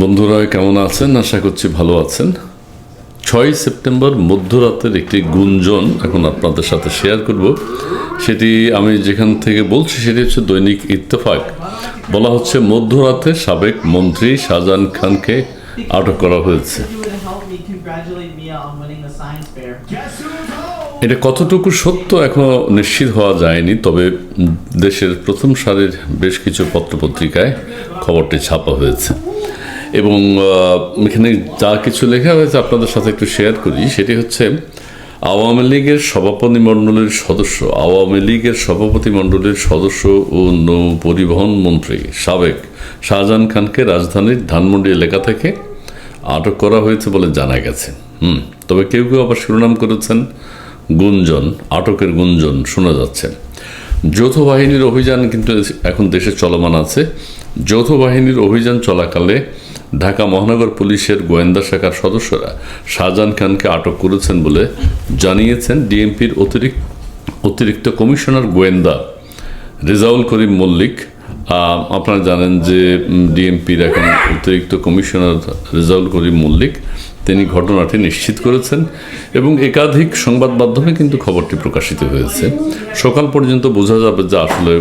বন্ধুরা, কেমন আছেন? আশা করছি ভালো আছেন। ছয় সেপ্টেম্বর মধ্যরাতের একটি গুঞ্জন এখন আপনাদের সাথে শেয়ার করব। সেটি আমি যেখান থেকে বলছি, সেটি হচ্ছে দৈনিক ইত্তেফাক। বলা হচ্ছে, মধ্যরাতে সাবেক মন্ত্রী শাহজাহান খানকে আটক করা হয়েছে. এটা কতটুকু সত্য এখনও নিশ্চিত হওয়া যায়নি, তবে দেশের প্রথম সারির বেশ কিছু পত্রপত্রিকায় খবরটি ছাপা হয়েছে। এবং এখানে যা কিছু লেখা হয়েছে আপনাদের সাথে একটু শেয়ার করি, সেটি হচ্ছে, আওয়ামী লীগের সভাপতি মণ্ডলীর সদস্য, আওয়ামী লীগের সভাপতি মণ্ডলীর সদস্য ও নৌ পরিবহন মন্ত্রী সাবেক শাহজাহান খানকে রাজধানীর ধানমন্ডি এলাকা থেকে আটক করা হয়েছে বলে জানা গেছে। হুম, তবে কেউ কেউ আবার শিরোনাম করেছেন, গুঞ্জন, আটকের গুঞ্জন শোনা যাচ্ছে। যৌথ বাহিনীর অভিযান কিন্তু এখন দেশে চলমান আছে। যৌথ বাহিনীর অভিযান চলাকালে ঢাকা মহানগর পুলিশের গোয়েন্দা শাখার সদস্যরা শাহজাহান খানকে আটক করেছেন বলে জানিয়েছেন ডিএমপির অতিরিক্ত অতিরিক্ত কমিশনার গোয়েন্দা রেজাউল করিম মল্লিক। আপনারা জানেন যে ডিএমপির এখন অতিরিক্ত কমিশনার রেজাউল করিম মল্লিক তিনি ঘটনাটি নিশ্চিত করেছেন এবং একাধিক সংবাদ মাধ্যমে কিন্তু খবরটি প্রকাশিত হয়েছে। সকাল পর্যন্ত বোঝা যাবে যে আসলে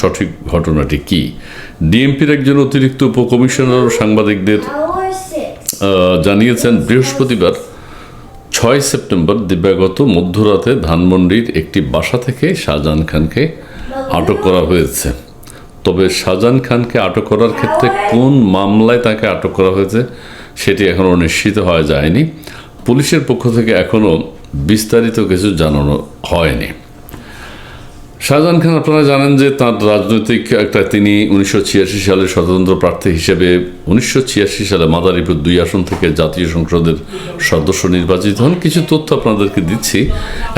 সঠিক ঘটনাটি কি। ডিএমপির একজন অতিরিক্ত উপকমিশনার সাংবাদিকদের জানিয়েছেন, বৃহস্পতিবার ছয় সেপ্টেম্বর দিব্যাগত মধ্যরাতে ধানমন্ডির একটি বাসা থেকে শাহজাহান খানকে আটক করা হয়েছে। তবে শাহজাহান খানকে আটক করার ক্ষেত্রে কোন মামলায় তাকে আটক করা হয়েছে সেটি এখনও নিশ্চিত হওয়া যায়নি। পুলিশের পক্ষ থেকে এখনও বিস্তারিত কিছু জানানো হয়নি। শাহজাহান খান, আপনারা জানেন যে তার রাজনৈতিক একটা তিনি উনিশশো ছিয়াশি সালে স্বতন্ত্র প্রার্থী হিসেবে উনিশশো ছিয়াশি সালে মাদারীপুর দুই আসন থেকে জাতীয় সংসদের সদস্য নির্বাচিত হন। কিছু তথ্য আপনাদেরকে দিচ্ছি।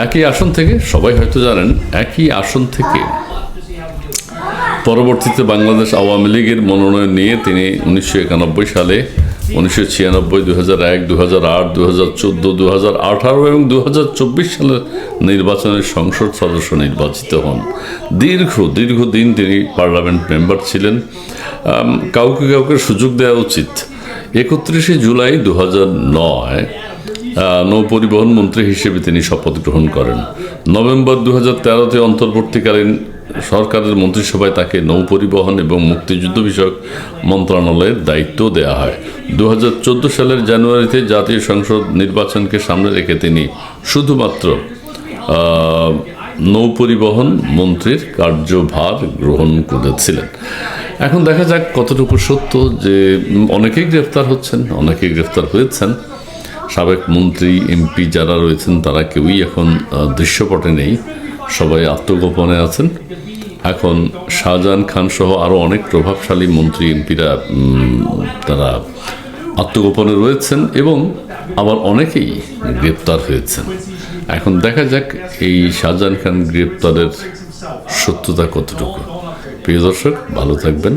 একই আসন থেকে, সবাই হয়তো জানেন, একই আসন থেকে পরবর্তীতে বাংলাদেশ আওয়ামী লীগের মনোনয়ন নিয়ে তিনি উনিশশো একানব্বই সালে উনিশশো ছিয়ানব্বই দু হাজার এক দু হাজার আট দু হাজার চোদ্দ দু হাজার আঠারো এবং দু হাজার চব্বিশ সালের নির্বাচনের সংসদ সদস্য নির্বাচিত হন। দীর্ঘ দীর্ঘদিন তিনি পার্লামেন্ট মেম্বার ছিলেন। কাউকে কাউকে সুযোগ দেওয়া উচিত। একত্রিশে জুলাই দু হাজার নয় আহ, নৌ পরিবহন মন্ত্রী হিসেবে তিনি শপথ গ্রহণ করেন। নভেম্বর দু হাজার তেরোতে অন্তর্বর্তীকালীন সরকারের মন্ত্রিসভায় তাকে নৌ পরিবহন এবং মুক্তিযুদ্ধ বিষয়ক মন্ত্রণালয়ের দায়িত্ব দেওয়া হয়। দু হাজার চোদ্দ সালের জানুয়ারিতে জাতীয় সংসদ নির্বাচনকে সামনে রেখে তিনি শুধুমাত্র নৌ পরিবহন মন্ত্রীর কার্যভার গ্রহণ করেছিলেন। এখন দেখা যাক কতটুকু সত্য যে অনেকেই গ্রেফতার হচ্ছেন, অনেকেই গ্রেফতার হয়েছেন। সাবেক মন্ত্রী, এমপি যারা রয়েছেন তারা কেউই এখন দৃশ্যপটে নেই। সবাই আত্মগোপনে আছেন। এখন শাহজাহান খান সহ আরও অনেক প্রভাবশালী মন্ত্রী, এমপিরা তারা আত্মগোপনে রয়েছেন এবং আবার অনেকেই গ্রেপ্তার হয়েছেন। এখন দেখা যাক এই শাহজাহান খান গ্রেপ্তারের সত্যতা কতটুকু। প্রিয় দর্শক, ভালো থাকবেন।